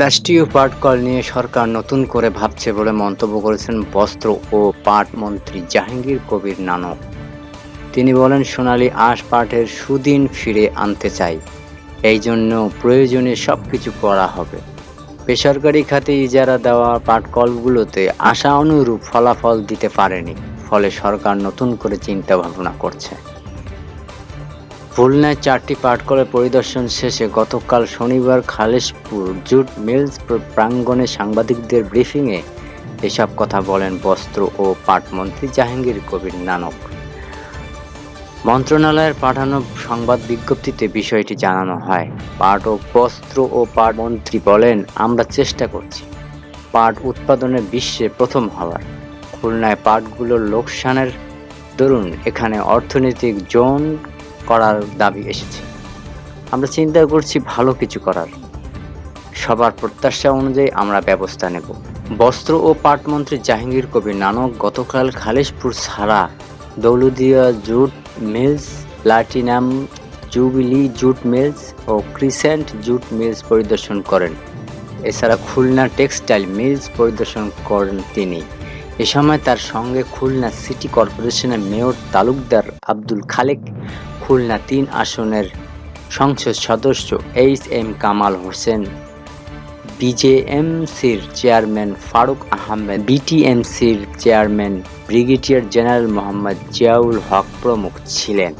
রাষ্ট্রীয় পাট কল নিয়ে সরকার নতুন করে ভাবছে বলে মন্তব্য করেছেন বস্ত্র ও পাট মন্ত্রী জাহাঙ্গীর কবির নানক তিনি বলেন, সোনালী আঁশ পাটের সুদিন ফিরে আনতে চাই। এই জন্য প্রয়োজনে সব কিছু করা হবে। বেসরকারি খাতে ইজারা দেওয়া পাট কলগুলোতে আশা অনুরূপ ফলাফল দিতে পারেনি। ফলে সরকার নতুন করে চিন্তা ভাবনা করছে। খুলনায় চারটি পাটকলের পরিদর্শন শেষে গতকাল শনিবার খালেশপুর জুট মিলস প্র- প্রাঙ্গণে সাংবাদিকদের ব্রিফিংয়ে এসব কথা বলেন বস্ত্র ও পাট মন্ত্রী জাহাঙ্গীর কবির নানক। মন্ত্রণালয়ের পাঠানো সংবাদ বিজ্ঞপ্তিতে বিষয়টি জানানো হয়। পাট ও বস্ত্র ও পাট মন্ত্রী বলেন, আমরা চেষ্টা করছি। পাট উৎপাদনে বিশ্বে প্রথম হওয়ার। খুলনায় পাটগুলোর লোকসানের দরুন এখানে অর্থনৈতিক জোন করার দাবি এসেছে। আমরা চিন্তা করছি ভালো কিছু করার। সবার প্রত্যাশা অনুযায়ী আমরা ব্যবস্থা নেব। বস্ত্র ও পাট মন্ত্রী জাহাঙ্গীর কবির নানক গতকাল খালিশপুর ছাড়া Dauldia jute mills, platinum jubilee jute mills ও ক্রিসেন্ট জুট মিলস পরিদর্শন করেন। এছাড়া খুলনা টেক্সটাইল মিলস পরিদর্শন করেন তিনি। এ সময় তার সঙ্গে খুলনা সিটি কর্পোরেশনের মেয়র তালুকদার আব্দুল খালেক খুলনা তিন আসনের সংসদ সদস্য এইচ এম কামাল হোসেন, বিজেএমসির chairman Faruk Ahmed, বিটিএমসির chairman brigadier general Mohammad Ziaul Haque প্রমুখ ছিলেন।